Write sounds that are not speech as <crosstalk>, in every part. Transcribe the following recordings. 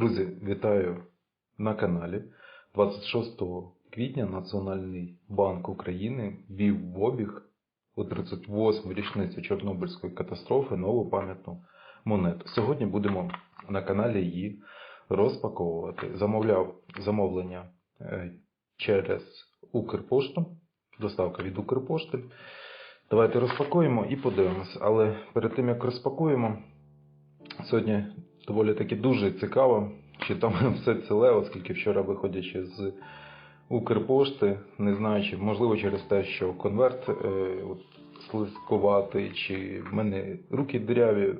Друзі, вітаю на каналі. 26 квітня Національний банк України ввів в обіг у 38 річницю Чорнобильської катастрофи нову пам'ятну монету. Сьогодні будемо на каналі її розпаковувати. Замовляв замовлення е, через Укрпошту, доставка від Укрпошти. Давайте розпакуємо і подивимося. Але перед тим як розпакуємо, сьогодні доволі таки дуже цікаво, чи там <laughs> все ціле, оскільки вчора виходячи з Укрпошти, не знаючи, можливо, через те, що конверт е, от, слизькуватий, чи в мене руки диряві,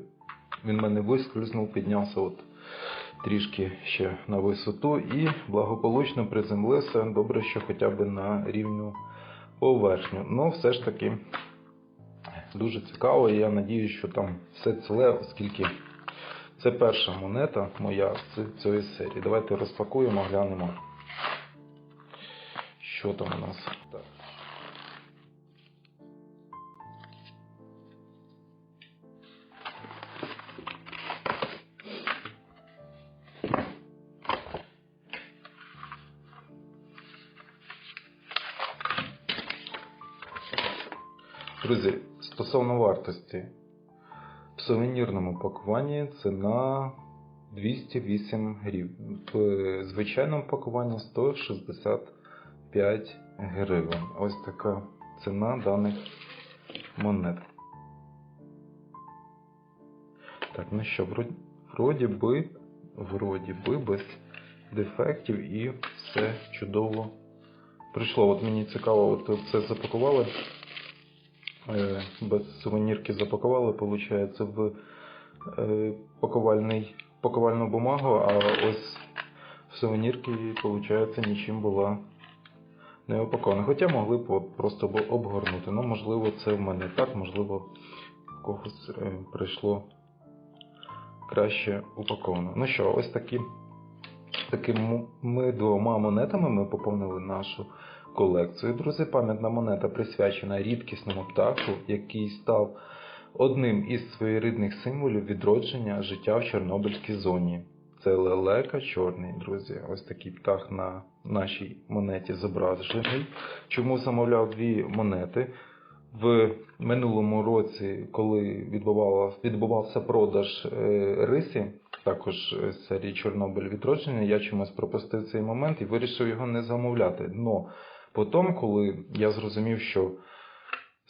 він в мене вискользнув, піднявся от трішки ще на висоту і благополучно приземлився. Добре, що хоча б на рівню поверхню. Ну, все ж таки дуже цікаво, і я надіюсь, що там все ціле, оскільки це перша монета моя з цієї серії. Давайте розпакуємо, глянемо, що там у нас. Так. Друзі, стосовно вартості, в сувенірному пакуванні ціна 208 гривень. В звичайному пакуванні 165 гривень. Ось така ціна даних монет. Так, ну що, вроді, вроді би, вроді би без дефектів і все чудово прийшло. От мені цікаво, от це запакували. Е, без сувенірки запакували, виходить, в е, пакувальний, пакувальну бумагу, а ось в сувенірки, виходить, нічим була не опакована. Хоча могли б просто обгорнути. Ну, можливо, це в мене так, можливо, в когось е, прийшло краще упаковано. Ну що, ось такі, такими двома монетами ми поповнили нашу колекцію. Друзі, пам'ятна монета присвячена рідкісному птаху, який став одним із своєрідних символів відродження життя в Чорнобильській зоні. Це лелека чорний, друзі. Ось такий птах на нашій монеті зображений. Чому замовляв дві монети? В минулому році, коли відбувався продаж е, рисі, також серії Чорнобиль відродження, я чомусь пропустив цей момент і вирішив його не замовляти. Но Потім, коли я зрозумів, що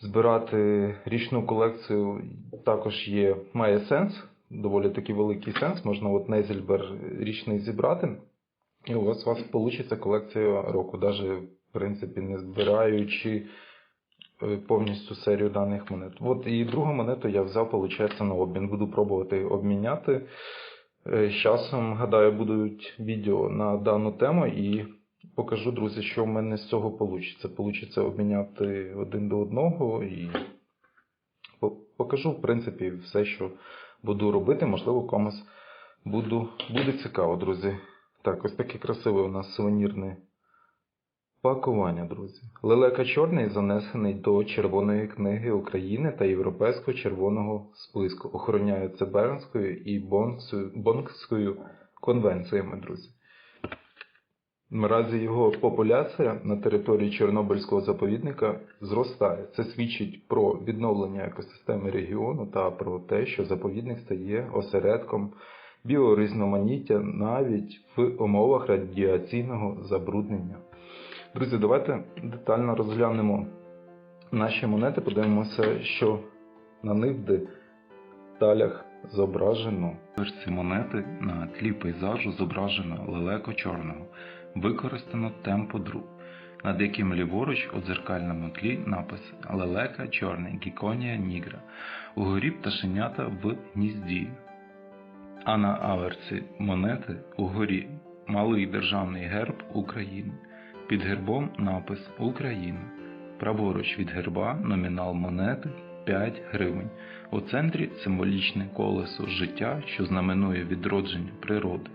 збирати річну колекцію також є, має сенс, доволі такий великий сенс, можна от Незельбер річний зібрати, і у вас у вас вийде колекція року, навіть в принципі не збираючи е, повністю серію даних монет. От і другу монету я взяв, виходить, на обмін. Буду пробувати обміняти. Е, з часом, гадаю, будуть відео на дану тему і покажу, друзі, що в мене з цього вийде. Получиться обміняти один до одного і покажу, в принципі, все, що буду робити. Можливо, комусь буду, буде цікаво, друзі. Так, ось таке красиве у нас сувенірне пакування, друзі. Лелека чорний занесений до Червоної книги України та Європейського червоного списку. Охороняється Бернською і Бонкською конвенціями, друзі. Наразі його популяція на території Чорнобильського заповідника зростає. Це свідчить про відновлення екосистеми регіону та про те, що заповідник стає осередком біорізноманіття навіть в умовах радіаційного забруднення. Друзі, давайте детально розглянемо наші монети, подивимося, що на них в деталях зображено. Версії монети на тлі пейзажу зображено лелеко чорного використано темподру, над яким ліворуч у дзеркальному тлі напис Лелека чорний Гіконія нігра, угорі пташенята в гнізді. А на аверці монети угорі малий державний герб України. Під гербом напис Україна. Праворуч від герба номінал монети 5 гривень. У центрі символічне колесо життя, що знаменує відродження природи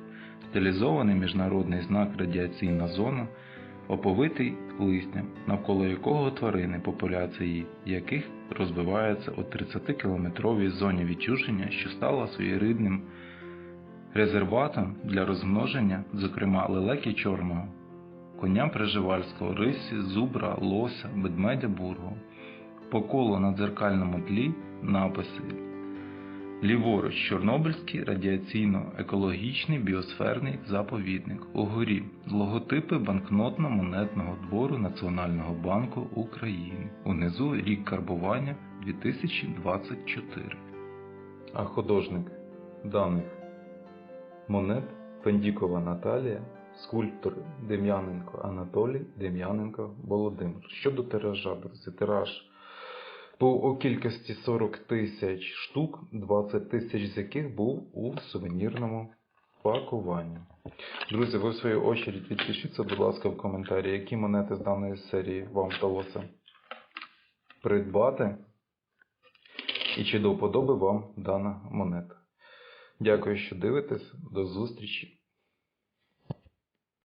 стилізований міжнародний знак радіаційна зона, оповитий листям, навколо якого тварини, популяції яких розвиваються у 30-кілометровій зоні відчуження, що стала своєрідним резерватом для розмноження, зокрема лелеки чорного, коня приживальського, рисі, зубра, лося, ведмедя бурого. По колу на дзеркальному тлі написи Ліворуч Чорнобильський радіаційно-екологічний біосферний заповідник. Угорі логотипи банкнотно-монетного двору Національного банку України. Унизу рік карбування 2024. А художник даних монет Пендікова Наталія, скульптор Дем'яненко Анатолій, Дем'яненко Володимир. Щодо тиража, друзі, тираж по кількості 40 тисяч штук, 20 тисяч з яких був у сувенірному пакуванні. Друзі, ви в свою очередь відпишіться, будь ласка, в коментарі, які монети з даної серії вам вдалося придбати, і чи до вподоби вам дана монета. Дякую, що дивитесь. До зустрічі